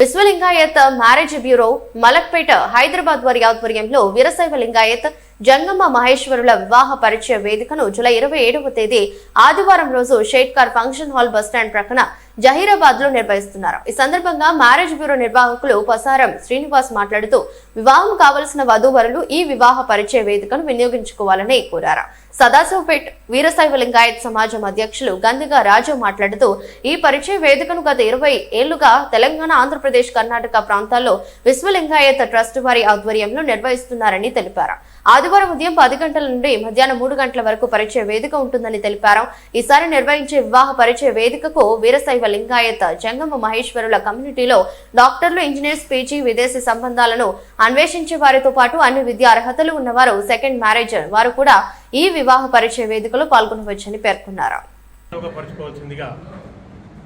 Vishwalingayat marriage bureau Malakpet Hyderabad వారి ఆధ్వర్యంలో వీరశైవ లింగాయత్ జంగమ్మ మహేశ్వరుల వివాహ పరిచయ వేదికను జూలై ఇరవై ఏడవ తేదీ ఆదివారం రోజు షేట్కార్ ఫంక్షన్ హాల్ బస్టాండ్ ప్రక్కన జహీరాబాద్లో నిర్వహిస్తున్నారు. ఈ సందర్భంగా మ్యారేజ్ బ్యూరో నిర్వాహకులు పసారం శ్రీనివాస్ మాట్లాడుతూ వివాహం కావలసిన వధూవరులు ఈ వివాహ పరిచయ వేదికను వినియోగించుకోవాలని కోరారు. సదాశివపేట్ వీరశైవ లింగాయత్ సమాజం అధ్యక్షులు గందిగా రాజు మాట్లాడుతూ ఈ పరిచయ వేదికను గత ఇరవై ఏళ్ళుగా తెలంగాణ ఆంధ్రప్రదేశ్ కర్ణాటక ప్రాంతాల్లో విశ్వలింగాయత్ ట్రస్ట్ వారి ఆధ్వర్యంలో నిర్వహిస్తున్నారని తెలిపారు. ఆదివారం ఉదయం పది గంటల నుండి మధ్యాహ్నం మూడు గంటల వరకు పరిచయ వేదిక ఉంటుందని తెలిపారు. ఈసారి నిర్వహించే వివాహ పరిచయ వేదికకు వీరశైవ లింగాయత జంగమ మహేశ్వరుల కమ్యూనిటీలో డాక్టర్లు ఇంజనీర్స్ పీజీ విదేశీ సంబంధాలను అన్వేషించే వారితో పాటు అన్ని విద్యా అర్హతలు ఉన్నవారు సెకండ్ మ్యారేజ్ వారు కూడా ఈ వివాహ పరిచయ వేదికలో పాల్గొనవచ్చని పేర్కొన్నారు.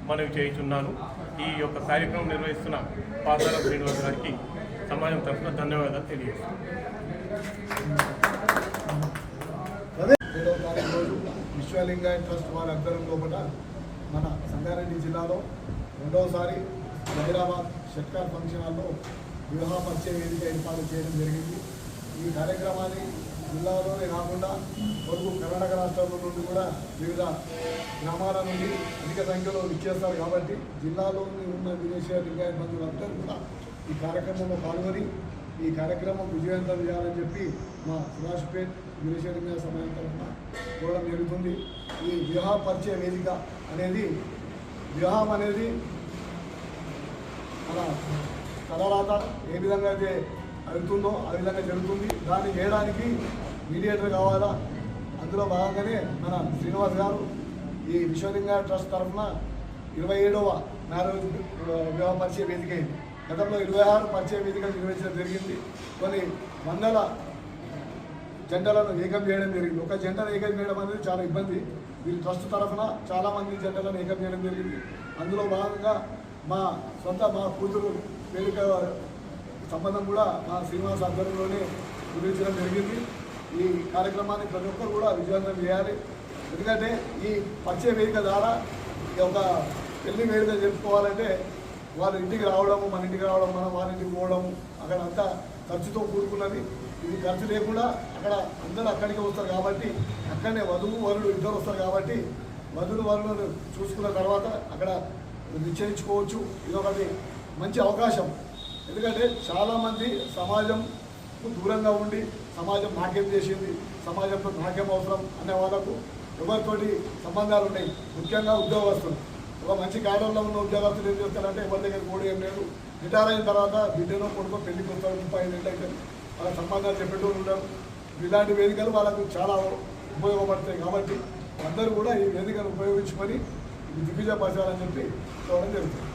మనవి చేయుచున్నాను. ఈ యొక్క కార్యక్రమం నిర్వహిస్తున్న పాదాల శ్రీనివాస్ గారికి సమాజం తరఫున ధన్యవాదాలు తెలియజేస్తున్నాను ఏడవ రోజు ట్రస్ట్ వారి ఆధ్వర్యం లోపల మన సంగారెడ్డి జిల్లాలో రెండవసారి హైదరాబాద్ షట్కార్ ఫంక్షన్ హాల్లో వివాహ పరిచయ వేదిక ఏర్పాటు చేయడం జరిగింది. ఈ కార్యక్రమాన్ని జిల్లాలోనే కాకుండా పొరుగు కర్ణాటక రాష్ట్రంలో నుండి కూడా వివిధ గ్రామాల నుండి అధిక సంఖ్యలో విచ్చేస్తారు కాబట్టి జిల్లాలోని ఉన్న విదేశీయ లింగాయత బంధువులందరూ కూడా ఈ కార్యక్రమంలో పాల్గొని ఈ కార్యక్రమం విజయవంతం చేయాలని చెప్పి మా సుభాష్పేట్ మీద సమయం తరఫున కూడా జరుగుతుంది. ఈ వివాహ పరిచయ వేదిక అనేది వివాహం అనేది మన తలరాత ఏ విధంగా అయితే అవుతుందో ఆ విధంగా జరుగుతుంది. దాన్ని చేయడానికి మీడియేటర్ కావాలా? అందులో భాగంగానే మన శ్రీనివాస్ గారు ఈ విశ్వలింగ ట్రస్ట్ తరఫున ఇరవై ఏడవ మ్యారేజ్ వివాహ పరిచయ వేదిక అయింది. గతంలో ఇరవై ఆరు పరిచయ వేదికలు నిర్వహించడం జరిగింది. కొన్ని వందల జంటలను ఏకం చేయడం జరిగింది. ఒక జంటను ఏకం చేయడం అనేది చాలా ఇబ్బంది. వీరి ట్రస్ట్ తరఫున చాలామంది జంటలను ఏకం చేయడం జరిగింది. అందులో భాగంగా మా సొంత మా కూతురు వేదిక సంబంధం కూడా మా శ్రీనివాస్ ఆధ్వర్యంలోనే నిర్వహించడం జరిగింది. ఈ కార్యక్రమాన్ని ప్రతి ఒక్కరు కూడా విజయవంతం చేయాలి. ఎందుకంటే ఈ పరిచయ వేదిక ద్వారా ఈ ఒక పెళ్ళి వేదిక జరుపుకోవాలంటే వాళ్ళ ఇంటికి రావడము మన ఇంటికి రావడం మనం వాళ్ళ ఇంటికి పోవడము అక్కడ అంతా ఖర్చుతో కూడుకున్నది. ఇది ఖర్చు లేకుండా అక్కడ అందరూ అక్కడికి వస్తారు కాబట్టి అక్కడనే వధువు వరుడు ఇద్దరు వస్తారు కాబట్టి వధువులు వరులను చూసుకున్న తర్వాత అక్కడ నిశ్చయించుకోవచ్చు. ఇది ఒకటి మంచి అవకాశం. ఎందుకంటే చాలామంది సమాజం దూరంగా ఉండి సమాజం నాట్యం చేసింది సమాజంతో నాట్యం అవసరం అనే వాళ్ళకు ఎవరితోటి సంబంధాలు ఉన్నాయి ముఖ్యంగా ఉద్యోగస్తులు. ఒక మంచి కాలంలో ఉన్న ఉద్యోగస్తులు ఏం చేస్తారంటే ఎవరి దగ్గర కూడా ఏం లేదు. రిటైర్ అయిన తర్వాత బిడ్డను కొడుకో పెళ్ళికి వస్తారు. ముప్పై ఐదు ఏళ్ళు అయితే వాళ్ళ సంబంధాలు చెప్పేటోళ్ళు ఉంటారు. ఇలాంటి వేదికలు వాళ్ళకు చాలా ఉపయోగపడతాయి కాబట్టి అందరూ కూడా ఈ వేదికను ఉపయోగించుకొని ఇది దిగ్విజయపరచాలని చెప్పి చూడడం జరుగుతుంది.